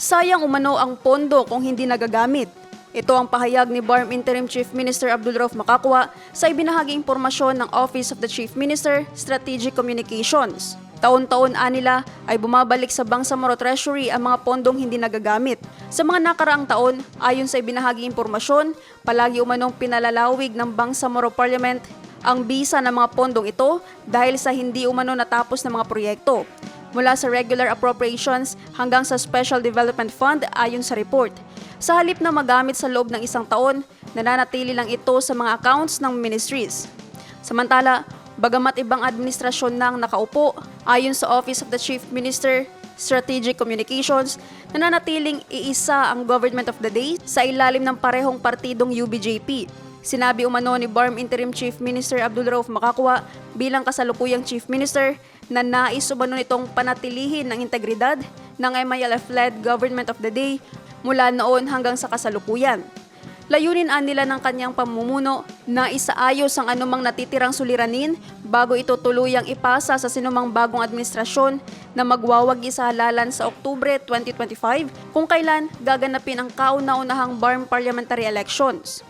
Sayang umano ang pondo kung hindi nagagamit. Ito ang pahayag ni BARM Interim Chief Minister Abdul Rauf Makakwa sa ibinahagi impormasyon ng Office of the Chief Minister, Strategic Communications. Taon-taon anila ay bumabalik sa Bangsamoro Treasury ang mga pondong hindi nagagamit. Sa mga nakaraang taon, ayon sa ibinahagi impormasyon, palagi umanong pinalalawig ng Bangsamoro Parliament ang bisa ng mga pondong ito dahil sa hindi umano natapos ng mga proyekto mula sa regular appropriations hanggang sa Special Development Fund ayon sa report. Sa halip na magamit sa loob ng isang taon, nananatili lang ito sa mga accounts ng ministries. Samantala, bagamat ibang administrasyon nang nakaupo, ayon sa Office of the Chief Minister, Strategic Communications, nananatiling iisa ang Government of the Day sa ilalim ng parehong partidong UBJP. Sinabi umano ni BARM Interim Chief Minister Abdul Rauf Makakwa bilang kasalukuyang Chief Minister na nais umano nitong panatilihin ng integridad ng MILF-led Government of the Day mula noon hanggang sa kasalukuyan. Layunin an nila ng kanyang pamumuno na isaayos ang anumang natitirang suliranin bago ito tuluyang ipasa sa sinumang bagong administrasyon na magwawagi sa halalan sa Oktubre 2025 kung kailan gaganapin ang kauna-unahang BARM parliamentary elections.